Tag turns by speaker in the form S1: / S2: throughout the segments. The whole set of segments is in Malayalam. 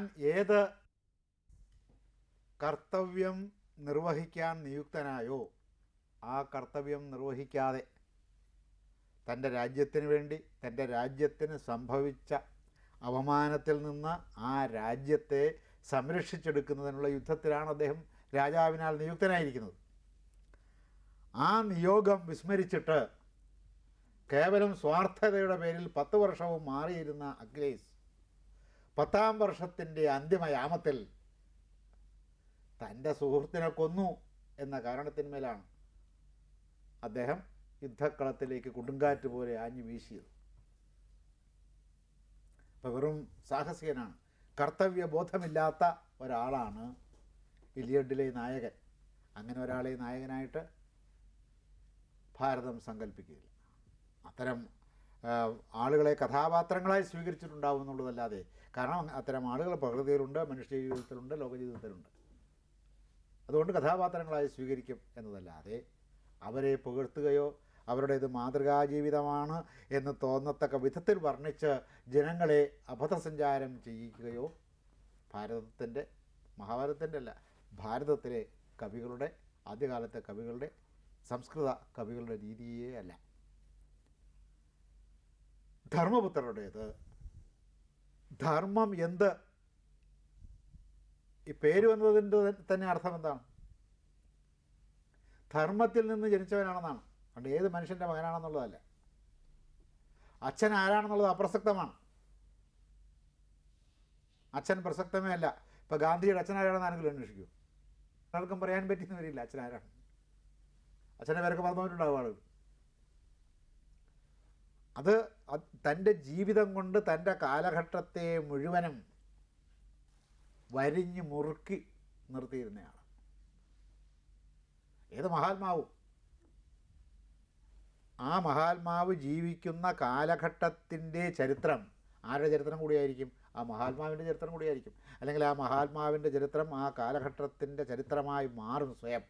S1: താൻ ഏത് കർത്തവ്യം നിർവഹിക്കാൻ നിയുക്തനായോ ആ കർത്തവ്യം നിർവഹിക്കാതെ തന്റെ രാജ്യത്തിന് വേണ്ടി തന്റെ രാജ്യത്തിന് സംഭവിച്ച അവമാനത്തിൽ നിന്ന് ആ രാജ്യത്തെ സംരക്ഷിച്ചെടുക്കുന്നതിനുള്ള യുദ്ധത്തിലാണ് അദ്ദേഹം രാജാവിനാൽ നിയുക്തനായിരിക്കുന്നത്. ആ നിയോഗം വിസ്മരിച്ചിട്ട് കേവലം സ്വാർത്ഥതയുടെ പേരിൽ പത്ത് വർഷവും മാറിയിരുന്ന അഖിലേഷ് പത്താം വർഷത്തിന്റെ അന്തിമയാമത്തിൽ തന്റെ സുഹൃത്തിനെ കൊന്നു എന്ന കാരണത്തിന്മേലാണ് അദ്ദേഹം യുദ്ധക്കളത്തിലേക്ക് കൊടുങ്കാറ്റ് പോലെ ആഞ്ഞു വീശിയത്. അപ്പോൾ വെറും സാഹസികനാണ്. കർത്തവ്യബോധമില്ലാത്ത ഒരാളാണ് ഇലിയഡിലെ നായകൻ. അങ്ങനെ ഒരാളെ നായകനായിട്ട് ഭാരതം സങ്കല്പിക്കുകയില്ല അത്തരം ആളുകളെ കഥാപാത്രങ്ങളായി സ്വീകരിച്ചിട്ടുണ്ടാവും എന്നുള്ളതല്ലാതെ കാരണം അത്തരം ആളുകൾ പ്രകൃതിയിലുണ്ട് മനുഷ്യ ജീവിതത്തിലുണ്ട് ലോകജീവിതത്തിലുണ്ട്. അതുകൊണ്ട് കഥാപാത്രങ്ങളായി സ്വീകരിക്കും എന്നതല്ലാതെ അവരെ പുകഴ്ത്തുകയോ അവരുടെ ഇത് മാതൃകാ ജീവിതമാണ് എന്ന് തോന്നത്തക്ക വിധത്തിൽ വർണിച്ച് ജനങ്ങളെ അബദ്ധസഞ്ചാരം ചെയ്യിക്കുകയോ ഭാരതത്തിന്റെ മഹാഭാരതത്തിന്റെ അല്ല ഭാരതത്തിലെ കവികളുടെ ആദ്യകാലത്തെ കവികളുടെ സംസ്കൃത കവികളുടെ രീതിയേ അല്ല. ധർമ്മപുത്രരുടേത് ധർമ്മം എന്ത്? ഈ പേര് വന്നതിന്റെ തന്നെ അർത്ഥം എന്താണ്? ധർമ്മത്തിൽ നിന്ന് ജനിച്ചവനാണെന്നാണ്. അതുകൊണ്ട് ഏത് മനുഷ്യന്റെ മകനാണെന്നുള്ളതല്ല. അച്ഛൻ ആരാണെന്നുള്ളത് അപ്രസക്തമാണ്. അച്ഛൻ പ്രസക്തമേ അല്ല. ഇപ്പോൾ ഗാന്ധിയുടെ അച്ഛൻ ആരാണെന്ന് ആരെങ്കിലും അന്വേഷിക്കൂ. ആർക്കും പറയാൻ പറ്റിയെന്ന് വരില്ല അച്ഛൻ ആരാണ്. അച്ഛന്റെ പേരൊക്കെ പറഞ്ഞിട്ടുണ്ടാവും ആളുകൾ. അത് തന്റെ ജീവിതം കൊണ്ട് തന്റെ കാലഘട്ടത്തെ മുഴുവനും വരിഞ്ഞ് മുറുക്കി നിർത്തിയിരുന്നയാൾ ഏത് മഹാത്മാവും? ആ മഹാത്മാവ് ജീവിക്കുന്ന കാലഘട്ടത്തിന്റെ ചരിത്രം ആരുടെ ചരിത്രം കൂടിയായിരിക്കും? ആ മഹാത്മാവിന്റെ ചരിത്രം കൂടിയായിരിക്കും. അല്ലെങ്കിൽ ആ മഹാത്മാവിന്റെ ചരിത്രം ആ കാലഘട്ടത്തിന്റെ ചരിത്രമായി മാറും സ്വയം.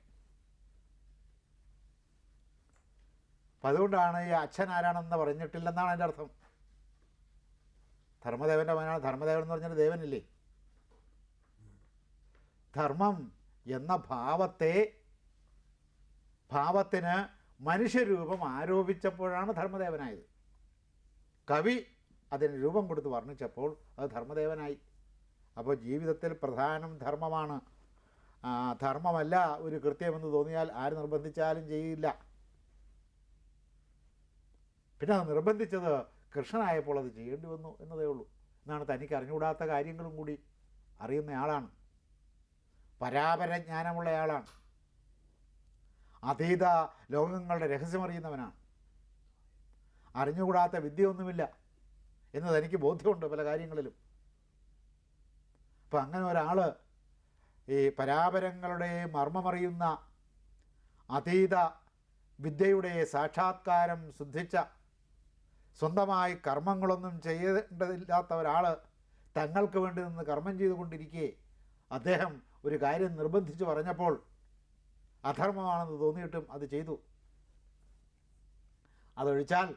S1: അപ്പം അതുകൊണ്ടാണ് ഈ അച്ഛൻ ആരാണെന്ന് പറഞ്ഞിട്ടില്ലെന്നാണ് അതിന്റെ അർത്ഥം. ധർമ്മദേവന്റെ മകനാണ്. ധർമ്മദേവൻ എന്ന് പറഞ്ഞാൽ ദേവനില്ലേ? ധർമ്മം എന്ന ഭാവത്തെ ഭാവത്തിന് മനുഷ്യരൂപം ആരോപിച്ചപ്പോഴാണ് ധർമ്മദേവനായത്. കവി അതിന് രൂപം കൊടുത്ത് വർണിച്ചപ്പോൾ അത് ധർമ്മദേവനായി. അപ്പോൾ ജീവിതത്തിൽ പ്രധാനം ധർമ്മമാണ്. ധർമ്മമല്ല ഒരു കൃത്യമെന്ന് തോന്നിയാൽ ആര് നിർബന്ധിച്ചാലും ചെയ്യില്ല. പിന്നെ നിർബന്ധിച്ചത് കൃഷ്ണനായപ്പോൾ അത് ചെയ്യേണ്ടി വന്നു എന്നതേ ഉള്ളൂ. എന്നാണ് തനിക്ക് അറിഞ്ഞുകൂടാത്ത കാര്യങ്ങളും കൂടി അറിയുന്നയാളാണ് പരാപരജ്ഞാനമുള്ളയാളാണ് അതീത ലോകങ്ങളുടെ രഹസ്യമറിയുന്നവനാണ്. അറിഞ്ഞുകൂടാത്ത വിദ്യയൊന്നുമില്ല എന്ന് തനിക്ക് ബോധ്യമുണ്ട് പല കാര്യങ്ങളിലും. അപ്പം അങ്ങനെ ഒരാൾ ഈ പരാപരങ്ങളുടെ മർമ്മമറിയുന്ന അതീത വിദ്യയുടെ സാക്ഷാത്കാരം സിദ്ധിച്ച സ്വന്തമായി കർമ്മങ്ങളൊന്നും ചെയ്യേണ്ടതില്ലാത്ത ഒരാൾ തങ്ങൾക്ക് വേണ്ടി നിന്ന് കർമ്മം ചെയ്തുകൊണ്ടിരിക്കെ. അദ്ദേഹം ഒരു കാര്യം നിർബന്ധിച്ച് പറഞ്ഞപ്പോൾ അധർമ്മമാണെന്ന് തോന്നിയിട്ടും അത് ചെയ്തു. അതൊഴിച്ചാൽ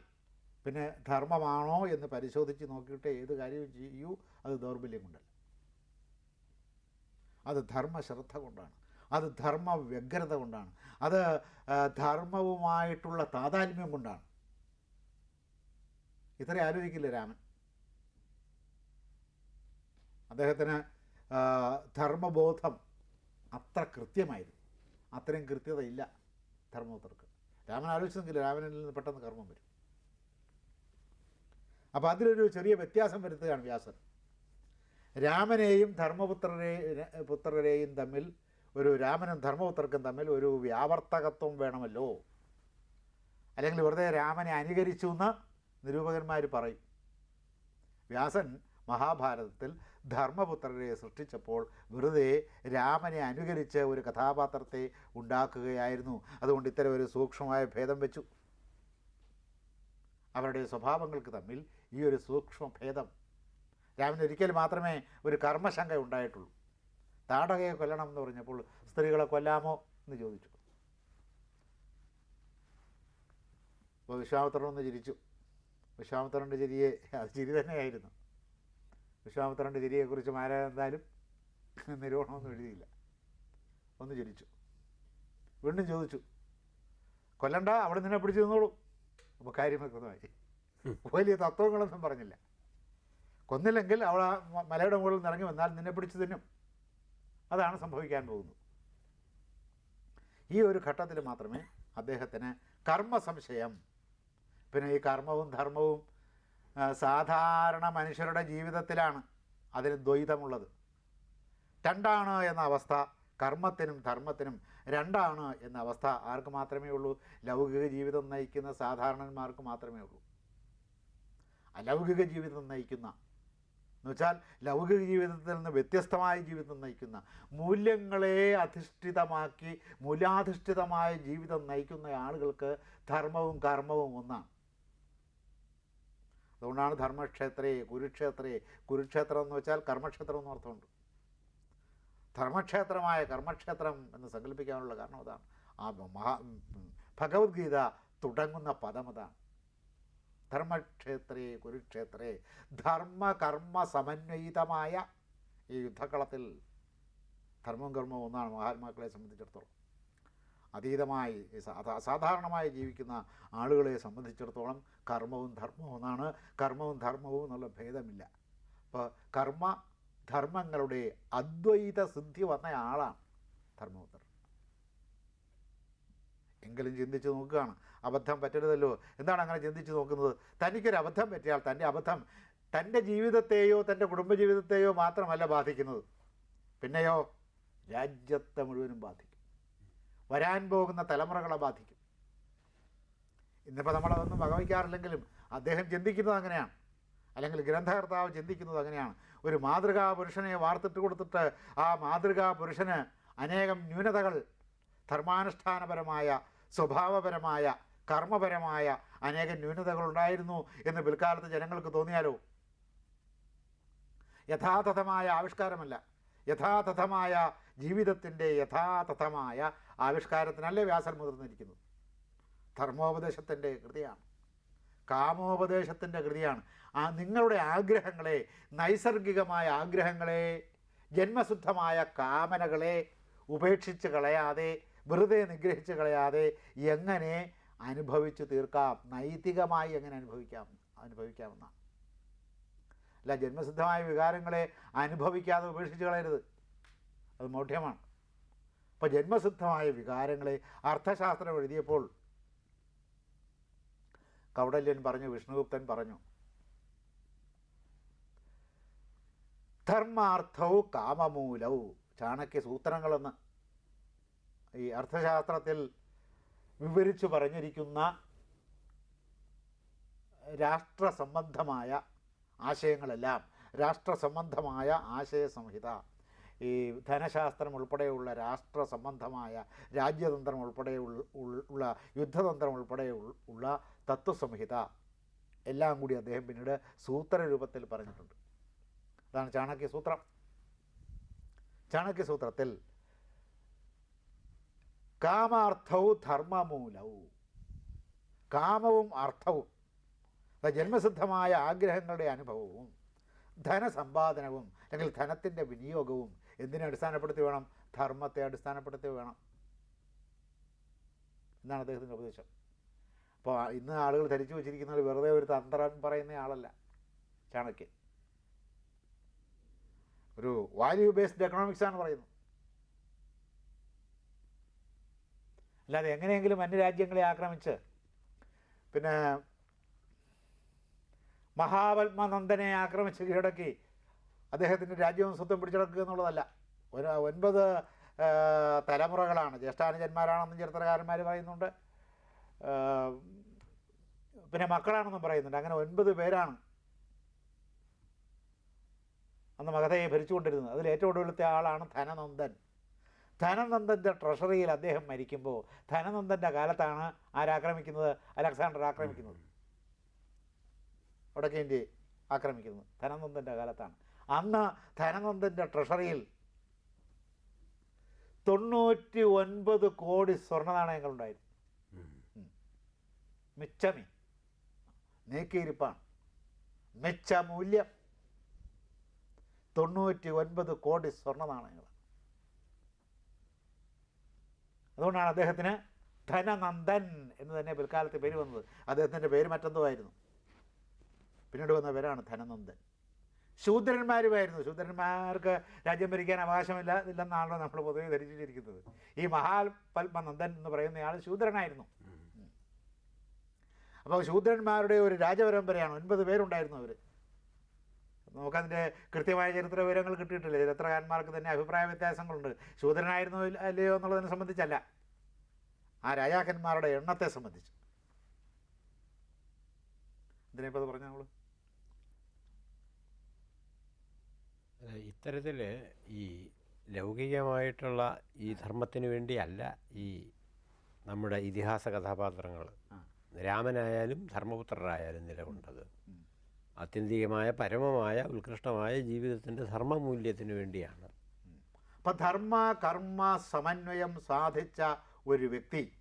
S1: പിന്നെ ധർമ്മമാണോ എന്ന് പരിശോധിച്ച് നോക്കിയിട്ട് ഏത് കാര്യവും ചെയ്യൂ അത് ദൗർബല്യം കൊണ്ടല്ല അത് ധർമ്മശ്രദ്ധ കൊണ്ടാണ്. അത് ധർമ്മ വ്യഗ്രത കൊണ്ടാണ്. അത് ധർമ്മവുമായിട്ടുള്ള താതാത്മ്യം കൊണ്ടാണ്. ഇത്ര ആലോചിക്കില്ല രാമൻ. അദ്ദേഹത്തിന് ധർമ്മബോധം അത്ര കൃത്യമായിരുന്നു. അത്രയും കൃത്യത ഇല്ല ധർമ്മപുത്രർക്ക് രാമൻ ആലോചിച്ചെങ്കിൽ രാമനിൽ നിന്ന് പെട്ടെന്ന് കർമ്മം വരും. അപ്പോൾ അതിലൊരു ചെറിയ വ്യത്യാസം വരുത്തുകയാണ് വ്യാസൻ. രാമനെയും ധർമ്മപുത്രരെ പുത്രരെയും തമ്മിൽ ഒരു രാമനും ധർമ്മപുത്രർക്കും തമ്മിൽ ഒരു വ്യാവർത്തകത്വം വേണമല്ലോ. അല്ലെങ്കിൽ വെറുതെ രാമനെ അനുകരിച്ചു എന്ന് നിരൂപകന്മാർ പറയും. വ്യാസൻ മഹാഭാരതത്തിൽ ധർമ്മപുത്രരെ സൃഷ്ടിച്ചപ്പോൾ വെറുതെ രാമനെ അനുകരിച്ച് ഒരു കഥാപാത്രത്തെ ഉണ്ടാക്കുകയായിരുന്നു. അതുകൊണ്ട് ഇത്തരം ഒരു സൂക്ഷ്മമായ ഭേദം വെച്ചു. അവരുടെ സ്വഭാവങ്ങൾക്ക് തമ്മിൽ ഈ ഒരു സൂക്ഷ്മ ഭേദം. രാമന് ഒരിക്കൽ മാത്രമേ ഒരു കർമ്മശങ്ക ഉണ്ടായിട്ടുള്ളൂ. താടകയെ കൊല്ലണം എന്ന് പറഞ്ഞപ്പോൾ സ്ത്രീകളെ കൊല്ലാമോ എന്ന് ചോദിച്ചു. അപ്പോൾ വിശ്വാമിത്രൻ ഒന്ന് ചിരിച്ചു. വിശ്വാമിത്രന്റെ ചിരിയെ അത് ചിരി തന്നെയായിരുന്നു. വിശ്വാമിത്രന്റെ ചിരിയെക്കുറിച്ച് മാര എന്തായാലും നിരൂപണമൊന്നും എഴുതിയില്ല. ഒന്ന് ചിരിച്ചു. വീണ്ടും ചോദിച്ചു കൊല്ലണ്ട അവിടെ നിന്നെ പിടിച്ചു നിന്നോളൂ. അപ്പോൾ കാര്യം വ്യക്തമായി. വലിയ തത്വങ്ങളൊന്നും പറഞ്ഞില്ല. കൊന്നില്ലെങ്കിൽ അവൾ ആ മലയുടെ മുകളിൽ നിന്ന് ഇറങ്ങി വന്നാൽ നിന്നെ പിടിച്ചു തിന്നും. അതാണ് സംഭവിക്കാൻ പോകുന്നത്. ഈ ഒരു ഘട്ടത്തിൽ മാത്രമേ അദ്ദേഹത്തിന് കർമ്മ സംശയം പിന്നെ ഈ കർമ്മവും ധർമ്മവും സാധാരണ മനുഷ്യരുടെ ജീവിതത്തിലാണ് അതിന് ദ്വൈതമുള്ളത്. രണ്ടാണ് എന്ന അവസ്ഥ കർമ്മത്തിനും ധർമ്മത്തിനും രണ്ടാണ് എന്ന അവസ്ഥ ആർക്ക് മാത്രമേ ഉള്ളൂ? ലൗകിക ജീവിതം നയിക്കുന്ന സാധാരണന്മാർക്ക് മാത്രമേ ഉള്ളൂ. അലൗകിക ജീവിതം നയിക്കുന്ന എന്നുവെച്ചാൽ ലൗകിക ജീവിതത്തിൽ നിന്ന് വ്യത്യസ്തമായ ജീവിതം നയിക്കുന്ന മൂല്യങ്ങളെ അധിഷ്ഠിതമാക്കി മൂല്യാധിഷ്ഠിതമായ ജീവിതം നയിക്കുന്ന ആളുകൾക്ക് ധർമ്മവും കർമ്മവും ഒന്നാണ്. അതുകൊണ്ടാണ് ധർമ്മക്ഷേത്രേ കുരുക്ഷേത്രേ. കുരുക്ഷേത്രം എന്ന് വെച്ചാൽ കർമ്മക്ഷേത്രം എന്ന് അർത്ഥമുണ്ട്. ധർമ്മക്ഷേത്രമായ കർമ്മക്ഷേത്രം എന്ന് സങ്കല്പിക്കാനുള്ള കാരണം അതാണ്. ആ മഹാ ഭഗവത്ഗീത തുടങ്ങുന്ന പദം അതാണ്. ധർമ്മക്ഷേത്രേ കുരുക്ഷേത്രേ. ധർമ്മ കർമ്മ സമന്വയിതമായ ഈ യുദ്ധക്കളത്തിൽ ധർമ്മം കർമ്മം ഒന്നാണ് മഹാത്മാക്കളെ സംബന്ധിച്ചിടത്തോളം. അതീതമായി അസാധാരണമായി ജീവിക്കുന്ന ആളുകളെ സംബന്ധിച്ചിടത്തോളം കർമ്മവും ധർമ്മവും എന്നാണ്. കർമ്മവും ധർമ്മവും എന്നുള്ള ഭേദമില്ല. അപ്പോൾ കർമ്മ ധർമ്മങ്ങളുടെ അദ്വൈത സിദ്ധി വന്ന ആളാണ് ധർമ്മപുത്രൻ എങ്കിലും ചിന്തിച്ച് നോക്കുകയാണ്. അബദ്ധം പറ്റരുതല്ലോ. എന്താണ് അങ്ങനെ ചിന്തിച്ച് നോക്കുന്നത്? തനിക്കൊരു അബദ്ധം പറ്റിയാൽ തന്റെ അബദ്ധം തന്റെ ജീവിതത്തെയോ തന്റെ കുടുംബജീവിതത്തെയോ മാത്രമല്ല ബാധിക്കുന്നത്. പിന്നെയോ രാജ്യത്തെ മുഴുവനും ബാധിക്കും. വരാൻ പോകുന്ന തലമുറകളെ ബാധിക്കും. ഇന്നിപ്പോൾ നമ്മളതൊന്നും വകവയ്ക്കാറില്ലെങ്കിലും അദ്ദേഹം ചിന്തിക്കുന്നത് അങ്ങനെയാണ്. അല്ലെങ്കിൽ ഗ്രന്ഥകർത്താവ് ചിന്തിക്കുന്നത് അങ്ങനെയാണ്. ഒരു മാതൃകാ പുരുഷനെ വാർത്തിട്ട് കൊടുത്തിട്ട് ആ മാതൃകാ പുരുഷന് അനേകം ന്യൂനതകൾ ധർമാനുഷ്ഠാനപരമായ സ്വഭാവപരമായ കർമ്മപരമായ അനേകം ന്യൂനതകൾ ഉണ്ടായിരുന്നു എന്ന് പിൽക്കാലത്ത് ജനങ്ങൾക്ക് തോന്നിയാലോ? യഥാതഥമായ ആവിഷ്കാരമല്ല. യഥാതഥമായ ജീവിതത്തിന്റെ യഥാതഥമായ ആവിഷ്കാരത്തിനല്ലേ വ്യാസൻ മുതിർന്നിരിക്കുന്നത്? ധർമ്മോപദേശത്തിന്റെ കൃതിയാണ്. കാമോപദേശത്തിന്റെ കൃതിയാണ്. ആ നിങ്ങളുടെ ആഗ്രഹങ്ങളെ നൈസർഗികമായ ആഗ്രഹങ്ങളെ ജന്മശുദ്ധമായ കാമനകളെ ഉപേക്ഷിച്ച് കളയാതെ വെറുതെ നിഗ്രഹിച്ച് കളയാതെ എങ്ങനെ അനുഭവിച്ചു തീർക്കാം? നൈതികമായി എങ്ങനെ അനുഭവിക്കാം? അനുഭവിക്കാമെന്നാണ് അല്ല ജന്മസിദ്ധമായ വികാരങ്ങളെ അനുഭവിക്കാതെ ഉപേക്ഷിച്ച് കളയരുത്. അത് മൗഢ്യമാണ്. അപ്പോൾ ജന്മസിദ്ധമായ വികാരങ്ങളെ അർത്ഥശാസ്ത്രം എഴുതിയപ്പോൾ കൗടല്യൻ പറഞ്ഞു വിഷ്ണുഗുപ്തൻ പറഞ്ഞു ധർമാർത്ഥവും കാമമൂലവും ചാണക്യ സൂത്രങ്ങളെന്ന് ഈ അർത്ഥശാസ്ത്രത്തിൽ വിവരിച്ചു പറഞ്ഞിരിക്കുന്ന രാഷ്ട്രസംബന്ധമായ ആശയങ്ങളെല്ലാം രാഷ്ട്രസംബന്ധമായ ആശയ സംഹിത ഈ ധനശാസ്ത്രം ഉൾപ്പെടെയുള്ള രാഷ്ട്ര സംബന്ധമായ രാജ്യതന്ത്രം ഉൾപ്പെടെ ഉൾ- ഉൾ- ഉള്ള യുദ്ധതന്ത്രം ഉൾപ്പെടെ ഉള്ള തത്വസംഹിത എല്ലാം കൂടി അദ്ദേഹം പിന്നീട് സൂത്രരൂപത്തിൽ പറഞ്ഞിട്ടുണ്ട്. അതാണ് ചാണക്യ സൂത്രം. ചാണക്യ സൂത്രത്തിൽ കാമാർത്ഥവും ധർമ്മമൂലവും കാമവും അർത്ഥവും ജന്മസിദ്ധമായ ആഗ്രഹങ്ങളുടെ അനുഭവവും ധനസമ്പാദനവും അല്ലെങ്കിൽ ധനത്തിന്റെ വിനിയോഗവും എന്തിനെ അടിസ്ഥാനപ്പെടുത്തി വേണം? ധർമ്മത്തെ അടിസ്ഥാനപ്പെടുത്തി വേണം. എന്നാണ് അദ്ദേഹത്തിന്റെ ഉപദേശം. അപ്പോൾ ഇന്ന് ആളുകൾ ധരിച്ചു വച്ചിരിക്കുന്നത് വെറുതെ ഒരു തന്ത്രം പറയുന്ന ആളല്ല. ചാണക്യൻ. ഒരു വാല്യൂ ബേസ്ഡ് എക്കണോമിക്സ് ആണ് പറയുന്നത്. അല്ലാതെ എങ്ങനെയെങ്കിലും അന്യരാജ്യങ്ങളെ ആക്രമിച്ച് പിന്നെ മഹാപത്മനന്ദനെ ആക്രമിച്ച് കീഴടക്കി അദ്ദേഹത്തിന്റെ രാജ്യവും സ്വത്തും പിടിച്ചെടുക്കുക എന്നുള്ളതല്ല. ഒരു ഒൻപത് തലമുറകളാണ്. ജ്യേഷ്ഠാനുജന്മാരാണെന്നും ചരിത്രകാരന്മാർ പറയുന്നുണ്ട്. പിന്നെ മക്കളാണെന്നും പറയുന്നുണ്ട്. അങ്ങനെ ഒൻപത് പേരാണ് അന്ന് മഗധയെ ഭരിച്ചുകൊണ്ടിരുന്നത്. അതിൽ ഏറ്റവും ഒടുവിലത്തെ ആളാണ് ധനനന്ദൻ. ധനനന്ദന്റെ ട്രഷറിയിൽ അദ്ദേഹം മരിക്കുമ്പോൾ ധനനന്ദന്റെ കാലത്താണ് ആരാക്രമിക്കുന്നത്? അലക്സാണ്ടർ ആക്രമിക്കുന്നത്. വടക്കേ ഇന്ത്യയെ ആക്രമിക്കുന്നത്. ധനനന്ദന്റെ കാലത്താണ്. അന്ന് ധനനന്ദന്റെ ട്രഷറിയിൽ തൊണ്ണൂറ്റി ഒൻപത് കോടി സ്വർണ നാണയങ്ങളുണ്ടായിരുന്നു ഉണ്ടായിരുന്നു മിച്ചമി. നീക്കിയിരിപ്പാണ്. മിച്ച മൂല്യം തൊണ്ണൂറ്റി ഒൻപത് കോടി സ്വർണ നാണയങ്ങൾ അതുകൊണ്ടാണ് അദ്ദേഹത്തിന് ധനനന്ദൻ എന്ന് തന്നെ പിൽക്കാലത്ത് പേര് വന്നത്. അദ്ദേഹത്തിന്റെ പേര് മറ്റെന്തോ ആയിരുന്നു. പിന്നീട് വന്ന പേരാണ് ധനനന്ദൻ. ശൂദ്രന്മാരുമായിരുന്നു. ശൂദ്രന്മാർക്ക് രാജ്യം ഭരിക്കാൻ അവകാശമില്ല ഇല്ലെന്നാണല്ലോ നമ്മൾ പൊതുവെ ധരിച്ചിരിക്കുന്നത്. ഈ മഹാൽ പത്മനന്ദൻ എന്ന് പറയുന്നയാൾ ശൂദ്രനായിരുന്നു. അപ്പോൾ ശൂദ്രന്മാരുടെ ഒരു രാജപരമ്പരയാണ്. ഒൻപത് പേരുണ്ടായിരുന്നു അവർ നമുക്കതിന്റെ കൃത്യമായ ചരിത്ര വിവരങ്ങൾ കിട്ടിയിട്ടില്ല. ചരിത്രകാരന്മാർക്ക് തന്നെ അഭിപ്രായ വ്യത്യാസങ്ങളുണ്ട്. ശൂദ്രനായിരുന്നോ അല്ലയോ എന്നുള്ളതിനെ സംബന്ധിച്ചല്ല. ആ രാജാക്കന്മാരുടെ എണ്ണത്തെ സംബന്ധിച്ച്. ഇതിനെപ്പോൾ അത് പറഞ്ഞ
S2: ഇത്തരത്തിൽ ഈ ലൗകികമായിട്ടുള്ള ഈ ധർമ്മത്തിന് വേണ്ടിയല്ല ഈ നമ്മുടെ ഇതിഹാസ കഥാപാത്രങ്ങൾ രാമനായാലും ധർമ്മപുത്രരായാലും നിലകൊണ്ടത്. ആത്യന്തികമായ പരമമായ ഉത്കൃഷ്ടമായ ജീവിതത്തിന്റെ ധർമ്മമൂല്യത്തിന് വേണ്ടിയാണ്.
S1: അപ്പം ധർമ്മ കർമ്മ സമന്വയം സാധിച്ച ഒരു വ്യക്തി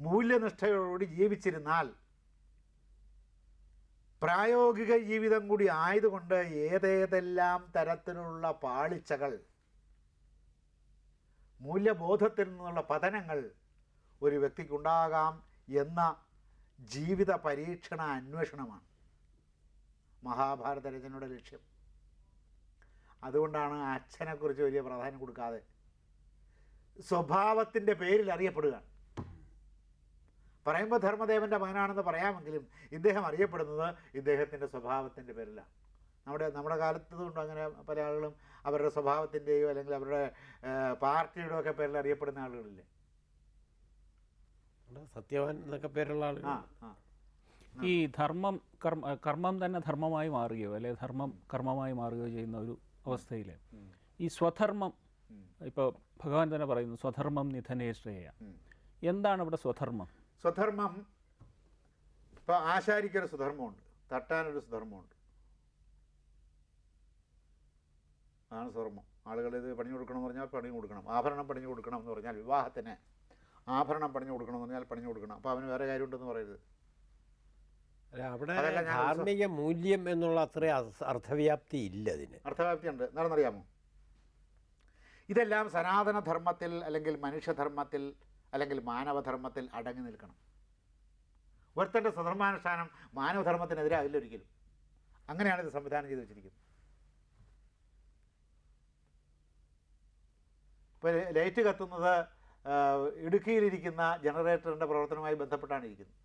S1: മൂല്യനിഷ്ഠയോടുകൂടി ജീവിച്ചിരുന്നാൽ പ്രായോഗിക ജീവിതം കൂടി ആയതുകൊണ്ട് ഏതേതെല്ലാം തരത്തിലുള്ള പാളിച്ചകൾ മൂല്യബോധത്തിൽ നിന്നുള്ള പതനങ്ങൾ ഒരു വ്യക്തിക്കുണ്ടാകാം എന്ന ജീവിത പരീക്ഷണ അന്വേഷണമാണ് മഹാഭാരത രചനയുടെ ലക്ഷ്യം. അതുകൊണ്ടാണ് അച്ഛനെക്കുറിച്ച് വലിയ പ്രാധാന്യം കൊടുക്കാതെ സ്വഭാവത്തിന്റെ പേരിൽ അറിയപ്പെടുകയാണ്. പറയുമ്പോൾ ധർമ്മദേവന്റെ മകനാണെന്ന് പറയാമെങ്കിലും ഇദ്ദേഹം അറിയപ്പെടുന്നത് ഇദ്ദേഹത്തിന്റെ സ്വഭാവത്തിന്റെ പേരിലാണ് നമ്മുടെ നമ്മുടെ കാലത്തുകൊണ്ട് അങ്ങനെ പല ആളുകളും അവരുടെ സ്വഭാവത്തിന്റെയോ അല്ലെങ്കിൽ അവരുടെ പാർട്ടിയുടെ ഒക്കെ പേരിൽ അറിയപ്പെടുന്ന ആളുകളില്ലേ?
S2: സത്യവാൻ എന്നൊക്കെ പേരുള്ള ആളുകൾ
S3: ഈ ധർമ്മം കർമ്മ കർമ്മം തന്നെ ധർമ്മമായി മാറുകയോ അല്ലെ ധർമ്മം കർമ്മമായി മാറുകയോ ചെയ്യുന്ന ഒരു അവസ്ഥയിൽ ഈ സ്വധർമ്മം ഇപ്പോൾ ഭഗവാൻ തന്നെ പറയുന്നു സ്വധർമ്മം നിധനേ ശ്രേയ എന്താണ് ഇവിടെ സ്വധർമ്മം?
S1: സ്വധർമ്മം. ഇപ്പോൾ ആശാരിക്കൊരു സ്വധർമ്മമുണ്ട്. തട്ടാനൊരു സ്വധർമ്മമുണ്ട്. അതാണ് സ്വധർമ്മം. ആളുകൾ ഇത് പണി കൊടുക്കണം എന്ന് പറഞ്ഞാൽ പണി കൊടുക്കണം. ആഭരണം പണിഞ്ഞു കൊടുക്കണം എന്ന് പറഞ്ഞാൽ വിവാഹത്തിന്. ആഭരണം പണിഞ്ഞു കൊടുക്കണം എന്ന് പറഞ്ഞാൽ പണിഞ്ഞു കൊടുക്കണം. അപ്പോൾ അവന് വേറെ കാര്യമുണ്ടെന്ന് പറയരുത്.
S2: അവിടെ ധാർമ്മിക മൂല്യം എന്നുള്ള അത്രയും അർത്ഥവ്യാപ്തി ഇല്ല അതിന്.
S1: അർത്ഥവ്യാപ്തി ഉണ്ട് എന്താണെന്നറിയാമോ ഇതെല്ലാം സനാതനധർമ്മത്തിൽ അല്ലെങ്കിൽ മനുഷ്യധർമ്മത്തിൽ അല്ലെങ്കിൽ മാനവധർമ്മത്തിൽ അടങ്ങി നിൽക്കണം. ഒരുത്തന്റെ സ്വധർമാനുഷ്ഠാനം മാനവധർമ്മത്തിനെതിരാകില്ല ഒരിക്കലും അങ്ങനെയാണ് ഇത് സംവിധാനം ചെയ്ത് വെച്ചിരിക്കുന്നത്. ഇപ്പോൾ ലൈറ്റ് കത്തുന്നത് ഇടുക്കിയിലിരിക്കുന്ന ജനറേറ്ററിന്റെ പ്രവർത്തനവുമായി ബന്ധപ്പെട്ടാണ് ഇരിക്കുന്നത്.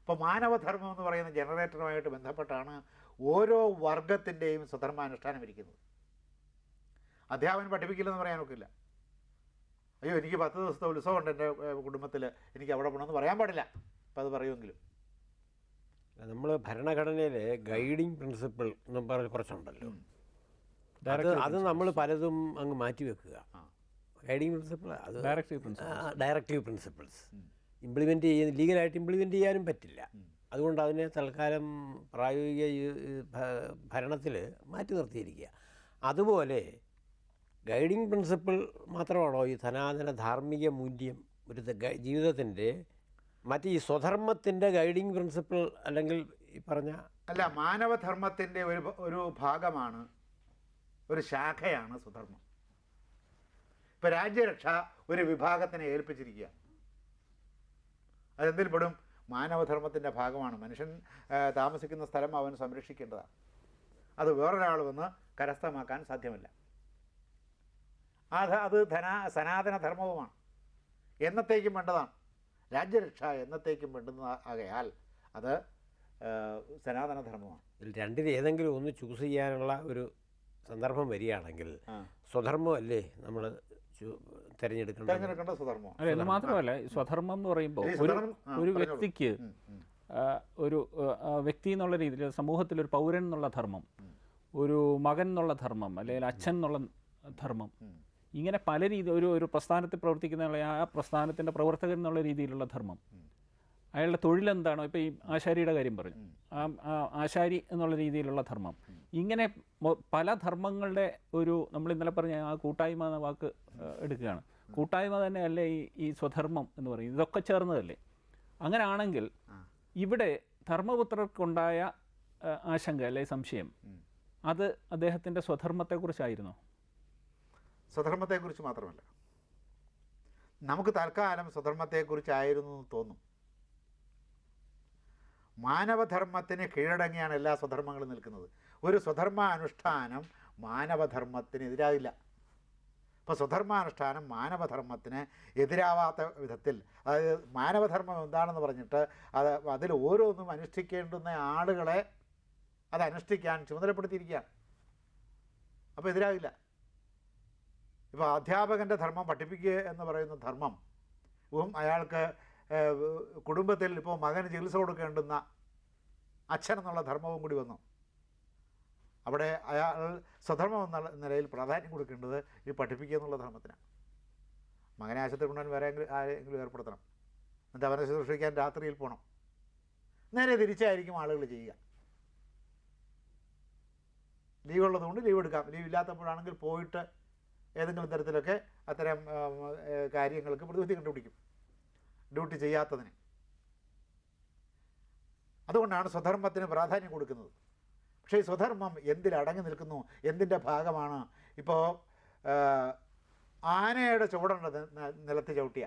S1: അപ്പോൾ മാനവധർമ്മം എന്ന് പറയുന്ന ജനറേറ്ററുമായിട്ട് ബന്ധപ്പെട്ടാണ് ഓരോ വർഗത്തിന്റെയും സ്വധർമാനുഷ്ഠാനം ഇരിക്കുന്നത്. അധ്യാപനം പഠിപ്പിക്കില്ലെന്ന് പറയാൻ ഒക്കില്ല അയ്യോ എനിക്ക് പത്ത് ദിവസത്തെ ഉത്സവമുണ്ട് എന്റെ കുടുംബത്തിൽ എനിക്ക് അവിടെ പോകണമെന്ന് പറയാൻ പാടില്ല. അപ്പം അത് പറയുമെങ്കിലും.
S2: നമ്മൾ ഭരണഘടനയിൽ ഗൈഡിങ് പ്രിൻസിപ്പിൾ എന്നും പറഞ്ഞ കുറച്ചുണ്ടല്ലോ. അത് അത് നമ്മൾ പലതും അങ്ങ് മാറ്റി വെക്കുക. ഗൈഡിങ് പ്രിൻസിപ്പിൾ അത്
S3: directive principle
S2: directive principles implement ചെയ്യുന്ന ലീഗലായിട്ട് ഇംപ്ലിമെന്റ് ചെയ്യാനും പറ്റില്ല. അതുകൊണ്ട് അതിനെ തൽക്കാലം പ്രായോഗിക ഭരണത്തിൽ മാറ്റി നിർത്തിയിരിക്കുക. അതുപോലെ ഗൈഡിങ് പ്രിൻസിപ്പിൾ മാത്രമാണോ ഈ സനാതന ധാർമ്മിക മൂല്യം ഒരു ജീവിതത്തിന്റെ? മറ്റ് ഈ സ്വധർമ്മത്തിന്റെ ഗൈഡിങ് പ്രിൻസിപ്പിൾ അല്ലെങ്കിൽ ഈ പറഞ്ഞ
S1: അല്ല മാനവധർമ്മത്തിന്റെ ഒരു ഒരു ഭാഗമാണ് ഒരു ശാഖയാണ് സ്വധർമ്മം. ഇപ്പം രാജ്യരക്ഷ ഒരു വിഭാഗത്തിനെ ഏൽപ്പിച്ചിരിക്കുക. അതെന്തിൽ പെടും? മാനവധർമ്മത്തിന്റെ ഭാഗമാണ്. മനുഷ്യൻ താമസിക്കുന്ന സ്ഥലം അവൻ സംരക്ഷിക്കേണ്ടതാണ്. അത് വേറൊരാൾ വന്ന് കരസ്ഥമാക്കാൻ സാധ്യമല്ല. അത് അത് ധന സനാതന ധർമ്മവുമാണ് എന്നത്തേക്കും വേണ്ടതാണ്? രാജ്യരക്ഷ എന്നത്തേക്കും വേണ്ടുന്ന ആകയാൽ അത് സനാതനധർമ്മമാണ്. സനാതന ധർമ്മമാണ്
S2: ഇതിൽ രണ്ടിൽ ഏതെങ്കിലും ഒന്ന് ചൂസ് ചെയ്യാനുള്ള ഒരു സന്ദർഭം വരികയാണെങ്കിൽ
S1: സ്വധർമ്മമല്ലേ
S2: സ്വധർമ്മം അല്ലേ നമ്മൾ
S1: തിരഞ്ഞെടുക്കേണ്ട സ്വധർമ്മം
S3: അല്ല എന്ന് മാത്രമല്ല സ്വധർമ്മം എന്ന് പറയുമ്പോൾ ഒരു. വ്യക്തിക്ക് ഒരു വ്യക്തി എന്നുള്ള രീതിയിൽ സമൂഹത്തിൽ ഒരു പൗരൻ എന്നുള്ള ധർമ്മം ഒരു മകൻ എന്നുള്ള ധർമ്മം അല്ലെങ്കിൽ അച്ഛൻ എന്നുള്ള ധർമ്മം ഇങ്ങനെ പല രീതി ഒരു ഒരു പ്രസ്ഥാനത്തിൽ പ്രവർത്തിക്കുന്ന ആ പ്രസ്ഥാനത്തിന്റെ പ്രവർത്തകൻ എന്നുള്ള രീതിയിലുള്ള ധർമ്മം. അയാളുടെ തൊഴിലെന്താണോ ഇപ്പോൾ ഈ ആശാരിയുടെ കാര്യം പറഞ്ഞു. ആ ആ ആശാരി എന്നുള്ള രീതിയിലുള്ള ധർമ്മം. ഇങ്ങനെ പല ധർമ്മങ്ങളുടെ ഒരു നമ്മൾ ഇന്നലെ പറഞ്ഞ ആ കൂട്ടായ്മ എന്ന വാക്ക് എടുക്കുകയാണ്. കൂട്ടായ്മ തന്നെയല്ലേ ഈ ഈ സ്വധർമ്മം എന്ന് പറയും. ഇതൊക്കെ ചേർന്നതല്ലേ? അങ്ങനെയാണെങ്കിൽ ഇവിടെ ധർമ്മപുത്രർക്കുണ്ടായ ആശങ്ക അല്ലെ സംശയം? അത് അദ്ദേഹത്തിന്റെ സ്വധർമ്മത്തെക്കുറിച്ചായിരുന്നോ?
S1: സ്വധർമ്മത്തെക്കുറിച്ച് മാത്രമല്ല. നമുക്ക് തൽക്കാലം സ്വധർമ്മത്തെക്കുറിച്ചായിരുന്നു എന്ന് തോന്നും. മാനവധർമ്മത്തിന് കീഴടങ്ങിയാണ് എല്ലാ സ്വധർമ്മങ്ങളും നിൽക്കുന്നത്. ഒരു സ്വധർമ്മ അനുഷ്ഠാനം മാനവധർമ്മത്തിന് എതിരാകില്ല ഇപ്പോൾ സ്വധർമാനുഷ്ഠാനം മാനവധർമ്മത്തിന് എതിരാവാത്ത വിധത്തിൽ അതായത് മാനവധർമ്മം എന്താണെന്ന് പറഞ്ഞിട്ട് അത് അതിൽ ഓരോന്നും അനുഷ്ഠിക്കേണ്ടുന്ന ആളുകളെ അത് അനുഷ്ഠിക്കാൻ ചുമതലപ്പെടുത്തിയിരിക്കുകയാണ്. അപ്പോൾ എതിരാകില്ല ഇപ്പോൾ അധ്യാപകന്റെ ധർമ്മം പഠിപ്പിക്കുക എന്ന് പറയുന്ന ധർമ്മം അയാൾക്ക് കുടുംബത്തിൽ ഇപ്പോൾ മകന് ചികിത്സ കൊടുക്കേണ്ടുന്ന അച്ഛൻ എന്നുള്ള ധർമ്മവും കൂടി വന്നു. അവിടെ അയാൾ സ്വധർമ്മം എന്ന നിലയിൽ പ്രാധാന്യം കൊടുക്കേണ്ടത് ഈ പഠിപ്പിക്കുക എന്നുള്ള ധർമ്മത്തിനാണ്. മകനെ ആശുപത്രി കൊണ്ടുപോകാൻ വേറെ ആരെങ്കിലും ഏർപ്പെടുത്തണം. എന്നിട്ട് അവനെ ശുശ്രൂഷിക്കാൻ രാത്രിയിൽ പോകണം നേരെ തിരിച്ചായിരിക്കും ആളുകൾ ചെയ്യുക. ലീവ് ഉള്ളതുകൊണ്ട് ലീവ് എടുക്കാം. ലീവ് ഇല്ലാത്തപ്പോഴാണെങ്കിൽ പോയിട്ട് ഏതെങ്കിലും തരത്തിലൊക്കെ അത്തരം കാര്യങ്ങൾക്ക് പ്രതിവിധി കണ്ടുപിടിക്കും. ഡ്യൂട്ടി ചെയ്യാത്തതിന്. അതുകൊണ്ടാണ് സ്വധർമ്മത്തിന് പ്രാധാന്യം കൊടുക്കുന്നത്. പക്ഷേ ഈ സ്വധർമ്മം എന്തിൽ അടങ്ങി നിൽക്കുന്നു? എന്തിന്റെ ഭാഗമാണ്? ഇപ്പോൾ ആനയുടെ ചുവടുണ്ട് നിലത്ത് ചവിട്ടിയ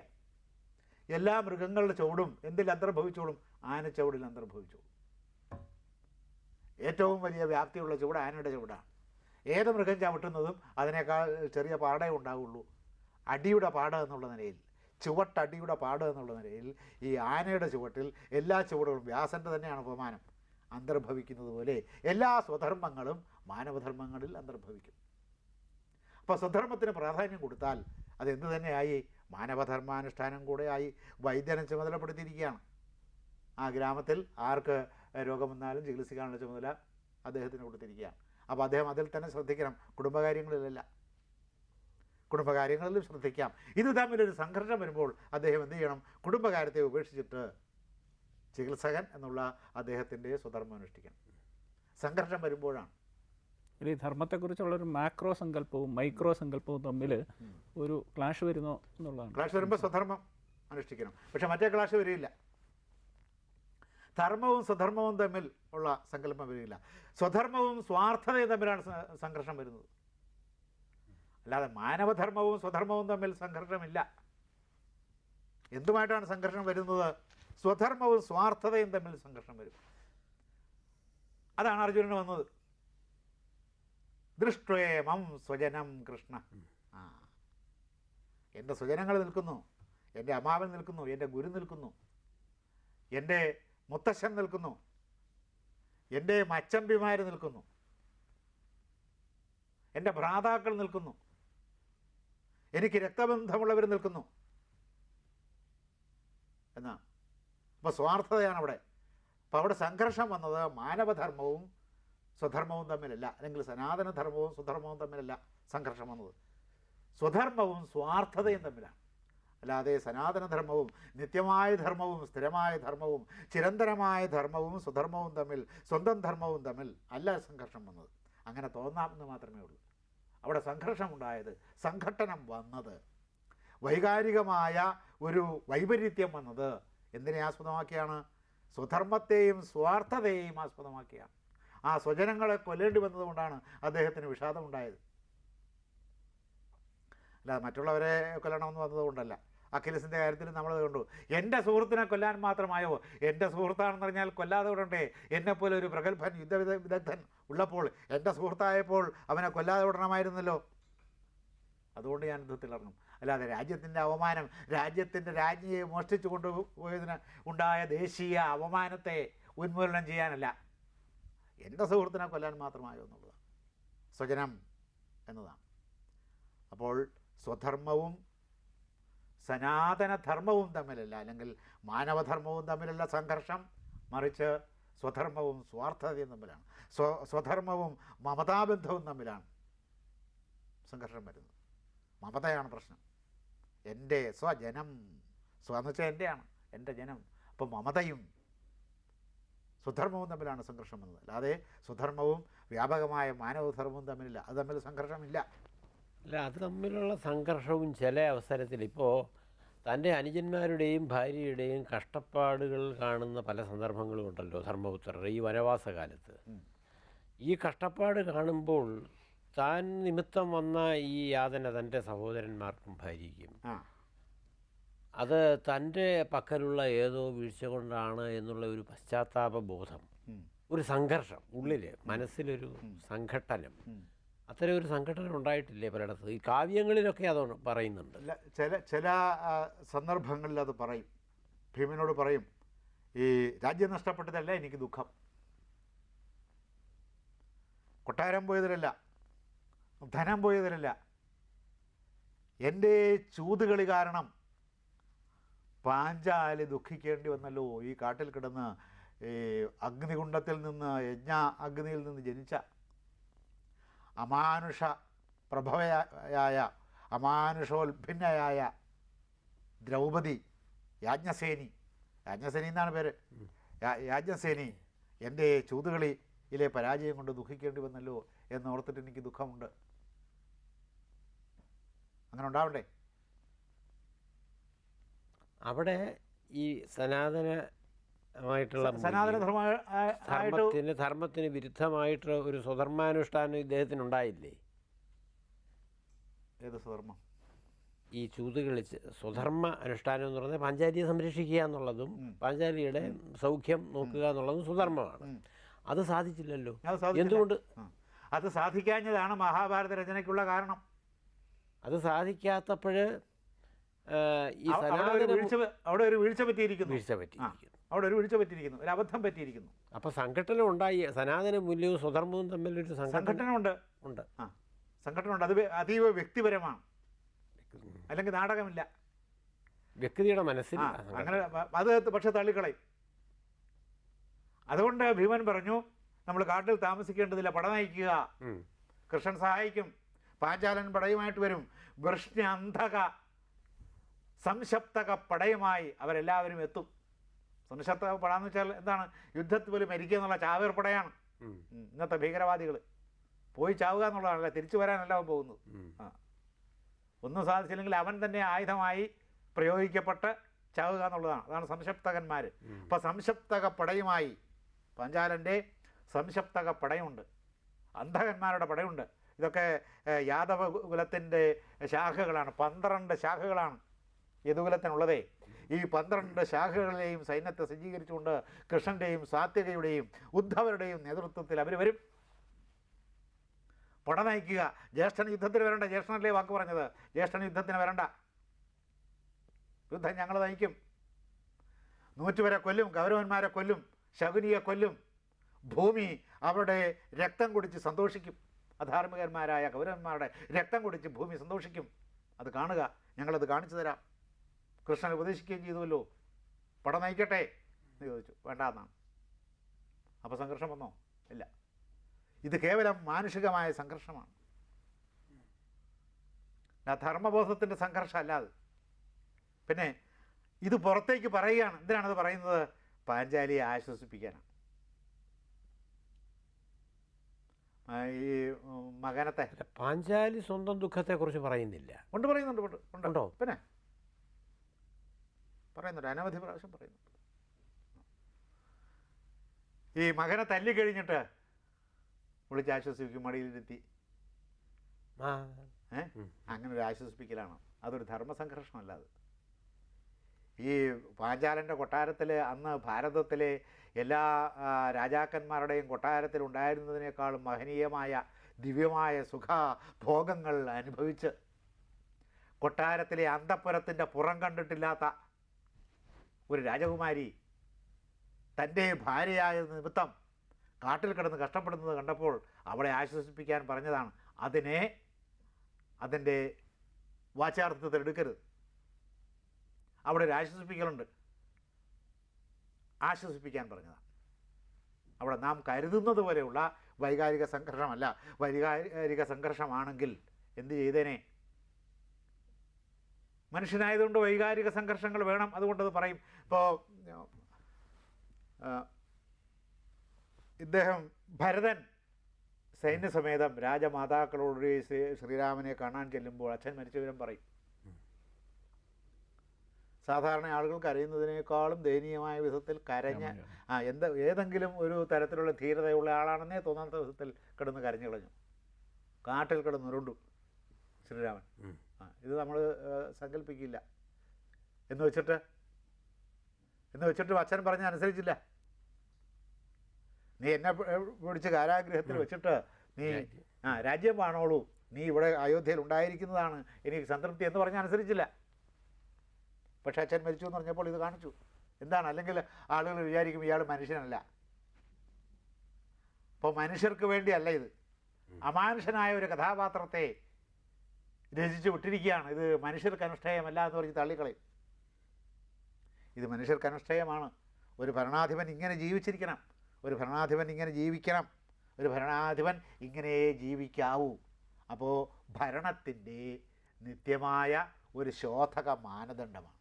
S1: എല്ലാ മൃഗങ്ങളുടെ ചുവടും എന്തിൽ അന്തർഭവിച്ചോളും? ആന ചുവടിൽ അന്തർഭവിച്ചോളും. ഏറ്റവും വലിയ വ്യാപ്തിയുള്ള ചുവട് ആനയുടെ ചുവടാണ്. ഏത് മൃഗം ചവിട്ടുന്നതും അതിനേക്കാൾ ചെറിയ പാടേ ഉണ്ടാവുള്ളൂ. അടിയുടെ പാട എന്നുള്ള നിലയിൽ ചുവട്ടടിയുടെ പാട് എന്നുള്ള നിലയിൽ ഈ ആനയുടെ ചുവട്ടിൽ എല്ലാ ചുവടുകളും വ്യാസന്റെ തന്നെയാണ് ഉപമാനം അന്തർഭവിക്കുന്നത് പോലെ എല്ലാ സ്വധർമ്മങ്ങളും മാനവധർമ്മങ്ങളിൽ അന്തർഭവിക്കും. അപ്പോൾ സ്വധർമ്മത്തിന് പ്രാധാന്യം കൊടുത്താൽ അതെന്ത് തന്നെയായി? മാനവധർമാനുഷ്ഠാനം കൂടെ ആയി വൈദ്യനെ ചുമതലപ്പെടുത്തിയിരിക്കുകയാണ്. ആ ഗ്രാമത്തിൽ ആർക്ക് രോഗം വന്നാലും ചികിത്സിക്കാനുള്ള ചുമതല അദ്ദേഹത്തിന് കൊടുത്തിരിക്കുകയാണ്. അപ്പോൾ അദ്ദേഹം അതിൽ തന്നെ ശ്രദ്ധിക്കണം. കുടുംബകാര്യങ്ങളിലല്ല. കുടുംബകാര്യങ്ങളിലും ശ്രദ്ധിക്കാം. ഇത് തമ്മിലൊരു സംഘർഷം വരുമ്പോൾ അദ്ദേഹം എന്ത് ചെയ്യണം? കുടുംബകാര്യത്തെ ഉപേക്ഷിച്ചിട്ട് ചികിത്സകൻ എന്നുള്ള അദ്ദേഹത്തിന്റെ സ്വധർമ്മം അനുഷ്ഠിക്കണം. സംഘർഷം വരുമ്പോഴാണ്.
S3: ഇനി ധർമ്മത്തെക്കുറിച്ചുള്ള ഒരു മാക്രോ സങ്കല്പവും മൈക്രോ സങ്കല്പവും തമ്മിൽ ഒരു ക്ലാഷ് വരുന്നോ എന്നുള്ളതാണ്.
S1: ക്ലാഷ് വരുമ്പോൾ സ്വധർമ്മം അനുഷ്ഠിക്കണം. പക്ഷേ മറ്റേ ക്ലാഷ് വരില്ല. ധർമ്മവും സ്വധർമ്മവും തമ്മിൽ ഉള്ള സങ്കല്പം വരില്ല സ്വധർമ്മവും സ്വാർത്ഥതയും തമ്മിലാണ് സംഘർഷം വരുന്നത്. അല്ലാതെ മാനവധർമ്മവും സ്വധർമ്മവും തമ്മിൽ സംഘർഷമില്ല. എന്തുമായിട്ടാണ് സംഘർഷം വരുന്നത്? സ്വധർമ്മവും സ്വാർത്ഥതയും തമ്മിൽ സംഘർഷം വരും. അതാണ് അർജുനന് വന്നത്. ദൃഷ്ട്വേമം സ്വജനം കൃഷ്ണ. ആ. എന്റെ സ്വജനങ്ങൾ നിൽക്കുന്നു. എന്റെ അമ്മാവൻ നിൽക്കുന്നു. എന്റെ ഗുരു നിൽക്കുന്നു. എന്റെ മുത്തശ്ശൻ നിൽക്കുന്നു. എന്റെ മച്ചമ്പിമാർ നിൽക്കുന്നു. എന്റെ ഭ്രാതാക്കൾ നിൽക്കുന്നു. എനിക്ക് രക്തബന്ധമുള്ളവർ നിൽക്കുന്നു. എന്നാ അപ്പോൾ സ്വാർത്ഥതയാണ് അവിടെ. അപ്പോൾ അവിടെ സംഘർഷം വന്നത് മാനവധർമ്മവും സ്വധർമ്മവും തമ്മിലല്ല. അല്ലെങ്കിൽ സനാതനധർമ്മവും സ്വധർമ്മവും തമ്മിലല്ല സംഘർഷം വന്നത്. സ്വധർമ്മവും സ്വാർത്ഥതയും തമ്മിലാണ്. അല്ലാതെ സനാതനധർമ്മവും നിത്യമായ ധർമ്മവും സ്ഥിരമായ ധർമ്മവും ചിരന്തരമായ ധർമ്മവും സ്വധർമ്മവും തമ്മിൽ സ്വന്തം ധർമ്മവും തമ്മിൽ അല്ല സംഘർഷം വന്നത്. അങ്ങനെ തോന്നാമെന്ന് മാത്രമേ ഉള്ളൂ. അവിടെ സംഘർഷമുണ്ടായത് സംഘട്ടനം വന്നത്. വൈകാരികമായ ഒരു വൈപരീത്യം വന്നത്. എന്തിനെ ആസ്പദമാക്കിയാണ്? സ്വധർമ്മത്തെയും സ്വാർത്ഥതയെയും ആസ്പദമാക്കിയാണ്. ആ സ്വജനങ്ങളെ കൊല്ലേണ്ടി വന്നതുകൊണ്ടാണ് അദ്ദേഹത്തിന് വിഷാദമുണ്ടായത്. അല്ല മറ്റുള്ളവരെ കൊല്ലണമെന്ന് വന്നതുകൊണ്ടല്ല. അഖിലസിന്റെ കാര്യത്തിൽ നമ്മൾ കണ്ടു. എന്റെ സുഹൃത്തിനെ കൊല്ലാൻ മാത്രമായോ? എന്റെ സുഹൃത്താണെന്ന് പറഞ്ഞാൽ കൊല്ലാതെ വിടണ്ടേ? എന്നെപ്പോലെ ഒരു പ്രഗത്ഭൻ യുദ്ധ വിദ- വിദഗ്ധൻ ഉള്ളപ്പോൾ എന്റെ സുഹൃത്തായപ്പോൾ അവനെ കൊല്ലാതെ വിടണമായിരുന്നല്ലോ. അതുകൊണ്ട് ഞാൻ ഇറങ്ങും. അല്ലാതെ രാജ്യത്തിന്റെ അവമാനം രാജ്യത്തിന്റെ രാജ്ഞിയെ മോഷ്ടിച്ചു കൊണ്ടുപോയതിന് ഉണ്ടായ ദേശീയ അവമാനത്തെ ഉന്മൂലനം ചെയ്യാനല്ല. എന്റെ സുഹൃത്തിനെ കൊല്ലാൻ മാത്രമായോ എന്നുള്ളതാണ്. സ്വജനം എന്നതാണ്. അപ്പോൾ സ്വധർമ്മവും സനാതനധർമ്മവും തമ്മിലല്ല അല്ലെങ്കിൽ മാനവധർമ്മവും തമ്മിലുള്ള സംഘർഷം മറിച്ച് സ്വധർമ്മവും സ്വാർത്ഥതയും തമ്മിലാണ്. സ്വ സ്വധർമ്മവും മമതാബന്ധവും തമ്മിലാണ് സംഘർഷം വരുന്നത്. മമതയാണ് പ്രശ്നം. എന്റെ സ്വജനം. സ്വ വെച്ചാൽ എന്റെയാണ് എന്റെ ജനം. അപ്പോൾ മമതയും സ്വധർമ്മവും തമ്മിലാണ് സംഘർഷം വന്നത്. അല്ലാതെ സ്വധർമ്മവും വ്യാപകമായ മാനവധർമ്മവും തമ്മിലില്ല. അത് തമ്മിൽ സംഘർഷമില്ല.
S2: അല്ല അത് തമ്മിലുള്ള സംഘർഷവും ചില അവസരത്തിൽ ഇപ്പോൾ തന്റെ അനുജന്മാരുടെയും ഭാര്യയുടെയും കഷ്ടപ്പാടുകൾ കാണുന്ന പല സന്ദർഭങ്ങളും ഉണ്ടല്ലോ ധർമ്മപുത്രരുടെ ഈ വനവാസ കാലത്ത് ഈ കഷ്ടപ്പാട് കാണുമ്പോൾ താൻ നിമിത്തം വന്ന ഈ യാതന തന്റെ സഹോദരന്മാർക്കും ഭാര്യയ്ക്കും. അത് തന്റെ പക്കലുള്ള ഏതോ വീഴ്ച കൊണ്ടാണ് എന്നുള്ള ഒരു പശ്ചാത്താപ ബോധം ഒരു സംഘർഷം ഉള്ളിൽ മനസ്സിലൊരു സംഘട്ടനം. അത്തരം ഒരു സംഘടന ഉണ്ടായിട്ടില്ലേ പലയിടത്ത്? ഈ കാവ്യങ്ങളിലൊക്കെ അത് പറയുന്നുണ്ട്.
S1: അല്ല, ചില ചില സന്ദർഭങ്ങളിൽ അത് പറയും. ഭീമനോട് പറയും ഈ രാജ്യം നഷ്ടപ്പെട്ടതല്ല എനിക്ക് ദുഃഖം. കൊട്ടാരം പോയതിലല്ല ധനം പോയതിലല്ല. എന്റെ ചൂതുകളി കാരണം പാഞ്ചാലി ദുഃഖിക്കേണ്ടി വന്നല്ലോ. ഈ കാട്ടിൽ കിടന്ന് ഈ അഗ്നികുണ്ഡത്തിൽ നിന്ന് യജ്ഞ അഗ്നിയിൽ നിന്ന് ജനിച്ച അമാനുഷ പ്രഭവയായ അമാനുഷോത്ഭിന്നയായ ദ്രൗപദി യാജ്ഞസേനി. യാജ്ഞസേനി എന്നാണ് പേര്. യാജ്ഞസേനി എന്റെ ചൂതുകളിയിലെ പരാജയം കൊണ്ട് ദുഃഖിക്കേണ്ടി വന്നല്ലോ എന്നോർത്തിട്ട് എനിക്ക് ദുഃഖമുണ്ട്. അങ്ങനെ ഉണ്ടാവണ്ടേ?
S2: അവിടെ ഈ
S1: സനാതന
S2: മൂല്യം,
S1: സനാതന ആ-
S2: ധർമ്മത്തിന് ധർമ്മത്തിന് വിരുദ്ധമായിട്ടുള്ള ഒരു സ്വധർമാനുഷ്ഠാനം ഇദ്ദേഹത്തിന് ഉണ്ടായില്ലേ
S1: ഏത് സ്വധർമ്മം?
S2: ഈ ചൂതുകളി സ്വധർമ്മ അനുഷ്ഠാനം എന്ന് പറഞ്ഞാൽ പാഞ്ചാലിയെ സംരക്ഷിക്കുക എന്നുള്ളതും. പാഞ്ചാലിയുടെ സൗഖ്യം നോക്കുക എന്നുള്ളതും
S1: സ്വധർമ്മമാണ്.
S2: അത് സാധിച്ചില്ലല്ലോ. എന്തുകൊണ്ട്?
S1: അത് സാധിക്കാഞ്ഞതാണ് മഹാഭാരത രചനയ്ക്കുള്ള കാരണം.
S2: അത് സാധിക്കാത്തപ്പോൾ ഈ
S1: അവ- ഒരു വീഴ്ച അവിടെ ഒരു വീഴ്ച പറ്റിയിരിക്കുന്നു.
S2: വീഴ്ച പറ്റിയിരിക്കുന്നു.
S1: അവിടെ ഒരു വീഴ്ച പറ്റിയിരിക്കുന്നു ഒരു അബദ്ധം പറ്റിയിരിക്കുന്നു.
S2: അപ്പോൾ സംഘടന ഉണ്ടായി സനാതന മൂല്യവും സ്വധർമ്മവും തമ്മിലൊരു സംഘടന
S1: സംഘടന ഉണ്ട്
S2: ഉണ്ട്.
S1: ആ സംഘടന ഉണ്ട് അത് അതീവ വ്യക്തിപരമാണ്. അല്ലെങ്കിൽ നാടകമില്ല.
S2: വ്യക്തിയുടെ മനസ്സിൽ.
S1: അങ്ങനെ അത് പക്ഷെ തള്ളിക്കളയും. അതുകൊണ്ട് ഭീമൻ പറഞ്ഞു നമ്മൾ കാട്ടിൽ താമസിക്കേണ്ടതില്ല പട നയിക്കുക. കൃഷ്ണൻ സഹായിക്കും. പാഞ്ചാലൻ പടയുമായിട്ട് വരും. വൃഷ്ണ അന്ധക സംശപ്തക പടയുമായി അവരെല്ലാവരും എത്തും. സംശപ്തക പടാന്ന് വെച്ചാൽ എന്താണ്? യുദ്ധത്തിൽ പോലും മരിക്കുക എന്നുള്ള ചാവേർ പടയാണ്
S2: ഉം.
S1: ഉം, ഇന്നത്തെ ഭീകരവാദികൾ. പോയി ചാവുക എന്നുള്ളതാണല്ല തിരിച്ചു വരാനല്ല അവൻ പോകുന്നത്. ആ. ഒന്നും സാധിച്ചില്ലെങ്കിൽ അവൻ തന്നെ ആയുധമായി പ്രയോഗിക്കപ്പെട്ട് ചാവുക എന്നുള്ളതാണ്. അതാണ് സംശപ്തകന്മാർ അപ്പം സംശപ്തക പടയുമായി പഞ്ചാലന്റെ സംശപ്തക പടയുണ്ട് അന്ധകന്മാരുടെ പടയുണ്ട്. ഇതൊക്കെ യാദവ കുലത്തിന്റെ ശാഖകളാണ്. പന്ത്രണ്ട് ശാഖകളാണ് യദുകുലത്തിനുള്ളതേ. ഈ പന്ത്രണ്ട് ശാഖകളിലെയും സൈന്യത്തെ സജ്ജീകരിച്ചുകൊണ്ട് കൃഷ്ണന്റെയും സാത്വികയുടെയും ഉദ്ധവരുടെയും നേതൃത്വത്തിൽ അവർ വരും. പട നയിക്കുക. ജ്യേഷ്ഠൻ യുദ്ധത്തിന് വരണ്ട. ജ്യേഷ്ഠനല്ലേ വാക്ക് പറഞ്ഞത്? ജ്യേഷ്ഠൻ യുദ്ധത്തിന് വരണ്ട. യുദ്ധം ഞങ്ങൾ നയിക്കും. നൂറ്റുപേരെ കൊല്ലും കൗരവന്മാരെ കൊല്ലും ശകുനിയെ കൊല്ലും. ഭൂമി അവരുടെ രക്തം കുടിച്ച് സന്തോഷിക്കും. അധാർമികന്മാരായ കൗരവന്മാരുടെ രക്തം കുടിച്ച് ഭൂമി സന്തോഷിക്കും. അത് കാണുക. ഞങ്ങളത് കാണിച്ചു തരാം. കൃഷ്ണൻ ഉപദേശിക്കുകയും ചെയ്തുവല്ലോ. പടം നയിക്കട്ടെ എന്ന് ചോദിച്ചു. വേണ്ട എന്നാണ് അപ്പോൾ സംഘർഷം വന്നോ? ഇല്ല. ഇത് കേവലം മാനുഷികമായ സംഘർഷമാണ്. ധർമ്മബോധത്തിന്റെ സംഘർഷം അല്ലാതെ പിന്നെ ഇത് പുറത്തേക്ക് പറയുകയാണ്. എന്തിനാണത് പറയുന്നത്? പാഞ്ചാലിയെ ആശ്വസിപ്പിക്കാനാണ്. ഈ മകനത്തെ
S2: പാഞ്ചാലി സ്വന്തം ദുഃഖത്തെക്കുറിച്ച് പറയുന്നില്ല.
S1: ഉണ്ട് പറയുന്നുണ്ട് ഉണ്ട്. ഉണ്ടോ? പിന്നെ പറയുന്നുണ്ട്. അനവധി പ്രാവശ്യം പറയുന്നുണ്ട്. ഈ മകനെ തല്ലിക്കഴിഞ്ഞിട്ട് വിളിച്ച് ആശ്വസിപ്പിക്കും മടിയിലിരുത്തി. ഏ. അങ്ങനെ ഒരു ആശ്വസിപ്പിക്കലാണ്. അതൊരു ധർമ്മസംഘർഷമല്ല അത്. ഈ പാഞ്ചാലന്റെ കൊട്ടാരത്തിൽ അന്ന് ഭാരതത്തിലെ എല്ലാ രാജാക്കന്മാരുടെയും കൊട്ടാരത്തിൽ ഉണ്ടായിരുന്നതിനേക്കാളും മഹനീയമായ ദിവ്യമായ സുഖ ഭോഗങ്ങൾ അനുഭവിച്ച് കൊട്ടാരത്തിലെ അന്തപ്പുരത്തിന്റെ പുറം കണ്ടിട്ടില്ലാത്ത ഒരു രാജകുമാരി തന്റെ ഭാര്യയായ നിമിത്തം കാട്ടിൽ കിടന്ന് കഷ്ടപ്പെടുന്നത് കണ്ടപ്പോൾ അവളെ ആശ്വസിപ്പിക്കാൻ പറഞ്ഞതാണ്. അതിനെ അതിന്റെ വാചാർത്ഥത്തിൽ എടുക്കരുത്. അവിടെ ഒരു ആശ്വസിപ്പിക്കലുണ്ട്. ആശ്വസിപ്പിക്കാൻ പറഞ്ഞതാണ്. അവിടെ നാം കരുതുന്നത് പോലെയുള്ള വൈകാരിക സംഘർഷമല്ല. വൈകാരിക സംഘർഷമാണെങ്കിൽ എന്ത് ചെയ്തേനെ? മനുഷ്യനായതുകൊണ്ട് വൈകാരിക സംഘർഷങ്ങൾ വേണം. അതുകൊണ്ടത് പറയും. ഇപ്പോൾ ഇദ്ദേഹം ഭരതൻ സൈന്യസമേതം രാജമാതാക്കളോട് ശ്രീ ശ്രീരാമനെ കാണാൻ ചെല്ലുമ്പോൾ അച്ഛൻ മരിച്ചവരും പറയും. സാധാരണ ആളുകൾ അറിയുന്നതിനേക്കാളും ദയനീയമായ വിധത്തിൽ കരഞ്ഞ ആ എന്ത് ഏതെങ്കിലും ഒരു തരത്തിലുള്ള ധീരതയുള്ള ആളാണെന്നേ തോന്നാത്ത വിധത്തിൽ കിടന്ന് കരഞ്ഞു കളഞ്ഞു കാട്ടിൽ കിടന്നുരുണ്ടു ശ്രീരാമൻ. ആ ഇത് നമ്മൾ സങ്കല്പിക്കില്ല. എന്ന് വെച്ചിട്ട് എന്ന് വെച്ചിട്ട് അച്ഛൻ പറഞ്ഞ അനുസരിച്ചില്ല. നീ എന്നെ പിടിച്ച് കാരാഗ്രഹത്തിൽ വെച്ചിട്ട് നീ ആ രാജ്യം വാണോളൂ. നീ ഇവിടെ അയോധ്യയിൽ ഉണ്ടായിരിക്കുന്നതാണ്. എനിക്ക് സംതൃപ്തി എന്ന് പറഞ്ഞ അനുസരിച്ചില്ല. പക്ഷേ അച്ഛൻ മരിച്ചു എന്ന് പറഞ്ഞപ്പോൾ ഇത് കാണിച്ചു. എന്താണ്? അല്ലെങ്കിൽ ആളുകൾ വിചാരിക്കും ഇയാൾ മനുഷ്യനല്ല. അപ്പോൾ മനുഷ്യർക്ക് വേണ്ടിയല്ല ഇത്. അമാനുഷനായ ഒരു കഥാപാത്രത്തെ രചിച്ചു വിട്ടിരിക്കുകയാണ്. ഇത് മനുഷ്യർക്ക് അനുഷ്ഠേയമല്ല എന്ന് പറഞ്ഞ് തള്ളിക്കളയും. ഇത് മനുഷ്യർക്ക് അനുഷ്ഠേയമാണ് ഒരു ഭരണാധിപൻ ഇങ്ങനെ ജീവിച്ചിരിക്കണം. ഒരു ഭരണാധിപൻ ഇങ്ങനെ ജീവിക്കണം. ഒരു ഭരണാധിപൻ ഇങ്ങനെ ജീവിക്കാവൂ. അപ്പോൾ ഭരണത്തിന്റെ നിത്യമായ ഒരു ശോധക മാനദണ്ഡമാണ്.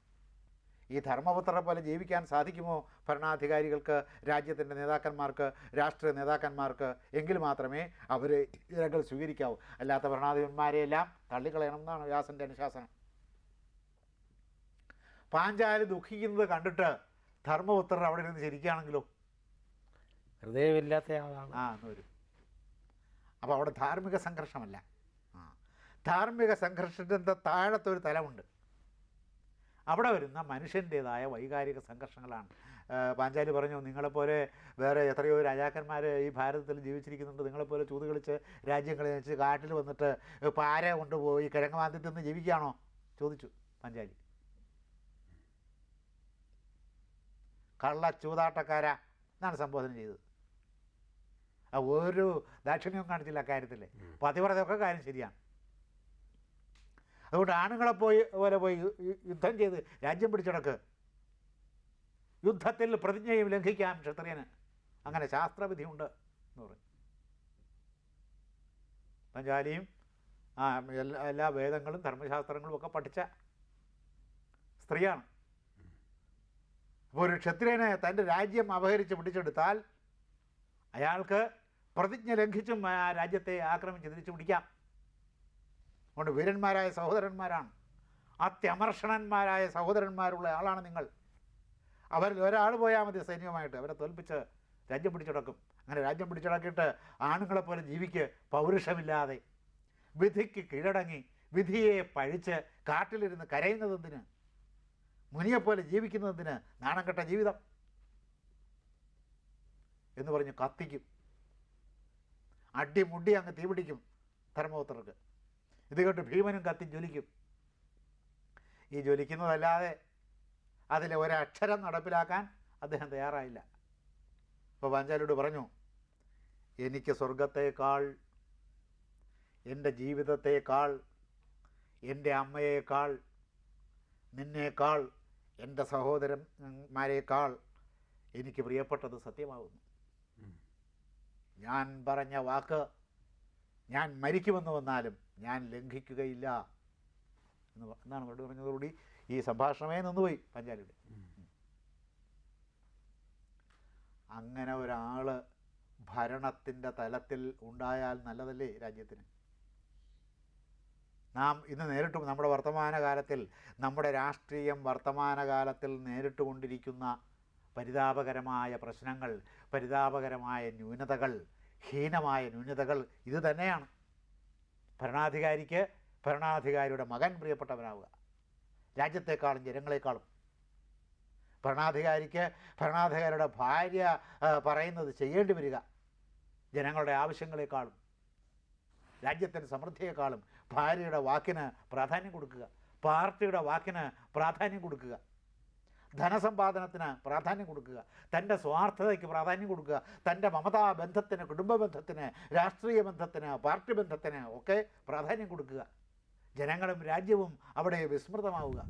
S1: ഈ ധർമ്മപുത്രരെ പോലെ ജീവിക്കാൻ സാധിക്കുമോ ഭരണാധികാരികൾക്ക് രാജ്യത്തിന്റെ നേതാക്കന്മാർക്ക് രാഷ്ട്രീയ നേതാക്കന്മാർക്ക്? എങ്കിൽ മാത്രമേ അവർ ഇരകൾ സ്വീകരിക്കാവൂ. അല്ലാത്ത ഭരണാധിപന്മാരെയെല്ലാം തള്ളിക്കളയണം എന്നാണ് വ്യാസന്റെ അനുശാസനം. പാഞ്ചാലി ദുഃഖിക്കുന്നത് കണ്ടിട്ട് ധർമ്മപുത്രർ അവിടെ ഇരുന്ന് ചിരിക്കുകയാണെങ്കിലോ?
S2: ഹൃദയമില്ലാത്ത ആളാണ്.
S1: ആ എന്ന് വരും. അപ്പോൾ അവിടെ ധാർമ്മിക സംഘർഷമല്ല. ആ ധാർമ്മിക സംഘർഷത്തിന്റെ താഴത്തെ ഒരു തലമുണ്ട്. അവിടെ വരുന്ന മനുഷ്യന്റേതായ വൈകാരിക സംഘർഷങ്ങളാണ്. പാഞ്ചാലി പറഞ്ഞു നിങ്ങളെപ്പോലെ വേറെ എത്രയോ രാജാക്കന്മാർ ഈ ഭാരതത്തിൽ ജീവിച്ചിരിക്കുന്നുണ്ട്. നിങ്ങളെപ്പോലെ ചൂത് കളിച്ച് രാജ്യങ്ങളെ വെച്ച് കാട്ടിൽ വന്നിട്ട് പാര കൊണ്ടുപോയി കിഴങ്ങ് തിന്ന് ജീവിക്കുകയാണോ? ചോദിച്ചു പാഞ്ചാലി. കള്ള ചൂതാട്ടക്കാരാ എന്നാണ് സംബോധന ചെയ്തത്. ആ ഒരു ദാക്ഷിണ്യവും കാണിച്ചില്ല കാര്യത്തിൽ പതിവ്രതയൊക്കെ കാര്യം ശരിയാണ്. അതുകൊണ്ട് ആണുങ്ങളെ പോയി പോലെ പോയി യുദ്ധം ചെയ്ത് രാജ്യം പിടിച്ചടക്ക്. യുദ്ധത്തിൽ പ്രതിജ്ഞയും ലംഘിക്കാം ക്ഷത്രിയന്. അങ്ങനെ ശാസ്ത്രവിധിയുണ്ട് എന്ന് പറഞ്ഞു പഞ്ചാലിയും ആ എല്ലാ എല്ലാ വേദങ്ങളും ധർമ്മശാസ്ത്രങ്ങളും ഒക്കെ പഠിച്ച സ്ത്രീയാണ്. ഒരു ക്ഷത്രിയനെ തന്റെ രാജ്യം അപഹരിച്ച് പിടിച്ചെടുത്താൽ അയാൾക്ക് പ്രതിജ്ഞ ലംഘിച്ചും ആ രാജ്യത്തെ ആക്രമിച്ച് തിരിച്ചു പിടിക്കാം. അതുകൊണ്ട് വീരന്മാരായ സഹോദരന്മാരാണ്. അത്യമർഷണന്മാരായ സഹോദരന്മാരുള്ള ആളാണ് നിങ്ങൾ. അവരിൽ ഒരാൾ പോയാൽ മതി സൈന്യമായിട്ട് അവരെ തോൽപ്പിച്ച് രാജ്യം പിടിച്ചടക്കും. അങ്ങനെ രാജ്യം പിടിച്ചടക്കിയിട്ട് ആണുങ്ങളെപ്പോലെ ജീവിക്ക് പൗരുഷമില്ലാതെ വിധിക്ക് കീഴടങ്ങി വിധിയെ പഴിച്ച് കാട്ടിലിരുന്ന് കരയുന്നതെന്തിന് മുനിയെപ്പോലെ ജീവിക്കുന്നതിന് നാണം കെട്ട ജീവിതം എന്ന് പറഞ്ഞ് കത്തിക്കും. അടിമുടി അങ്ങ് തീപിടിക്കും ധർമ്മപുത്രർക്ക്. ഇത് കേട്ട് ഭീമനും കത്തി ജ്വലിക്കും. ഈ ജ്വലിക്കുന്നതല്ലാതെ അതിലെ ഒരക്ഷരം നടപ്പിലാക്കാൻ അദ്ദേഹം തയ്യാറായില്ല. അപ്പോൾ പാഞ്ചാലിയോട് പറഞ്ഞു എനിക്ക് സ്വർഗത്തേക്കാൾ എന്റെ ജീവിതത്തേക്കാൾ എന്റെ അമ്മയേക്കാൾ നിന്നേക്കാൾ എന്റെ സഹോദരന്മാരെക്കാൾ എനിക്ക് പ്രിയപ്പെട്ടത് സത്യമാകുന്നു ഞാൻ പറഞ്ഞ വാക്ക് ഞാൻ മരിക്കുമെന്ന് വന്നാലും ഞാൻ ലംഘിക്കുകയില്ല. എന്ന് എന്നാണ് മറുപടി പറഞ്ഞതോടുകൂടി ഈ സംഭാഷണമേ നിന്നുപോയി പഞ്ചാലിയുടെ. അങ്ങനെ ഒരാൾ ഭരണത്തിന്റെ തലത്തിൽ ഉണ്ടായാൽ നല്ലതല്ലേ രാജ്യത്തിന്? നാം ഇന്ന് നേരിട്ട് നമ്മുടെ വർത്തമാനകാലത്തിൽ നമ്മുടെ രാഷ്ട്രീയം വർത്തമാനകാലത്തിൽ നേരിട്ട് കൊണ്ടിരിക്കുന്ന പരിതാപകരമായ പ്രശ്നങ്ങൾ പരിതാപകരമായ ന്യൂനതകൾ ഹീനമായ ന്യൂനതകൾ ഇത് തന്നെയാണ്. ഭരണാധികാരിക്ക് ഭരണാധികാരിയുടെ മകൻ പ്രിയപ്പെട്ടവനാവുക. രാജ്യത്തെക്കാളും ജനങ്ങളെക്കാളും. ഭരണാധികാരിക്ക് ഭരണാധികാരിയുടെ ഭാര്യ പറയുന്നത് ചെയ്യേണ്ടി വരിക. ജനങ്ങളുടെ ആവശ്യങ്ങളെക്കാളും രാജ്യത്തിന്റെ സമൃദ്ധിയെക്കാളും ഭാര്യയുടെ വാക്കിന് പ്രാധാന്യം കൊടുക്കുക. പാർട്ടിയുടെ വാക്കിന് പ്രാധാന്യം കൊടുക്കുക. ധനസമ്പാദനത്തിന് പ്രാധാന്യം കൊടുക്കുക. തന്റെ സ്വാർത്ഥതയ്ക്ക് പ്രാധാന്യം കൊടുക്കുക. തന്റെ മമതാ ബന്ധത്തിന് കുടുംബ ബന്ധത്തിന് രാഷ്ട്രീയ ബന്ധത്തിന് പാർട്ടി ബന്ധത്തിന് ഒക്കെ പ്രാധാന്യം കൊടുക്കുക. ജനങ്ങളും രാജ്യവും അവിടെ വിസ്മൃതമാവുക.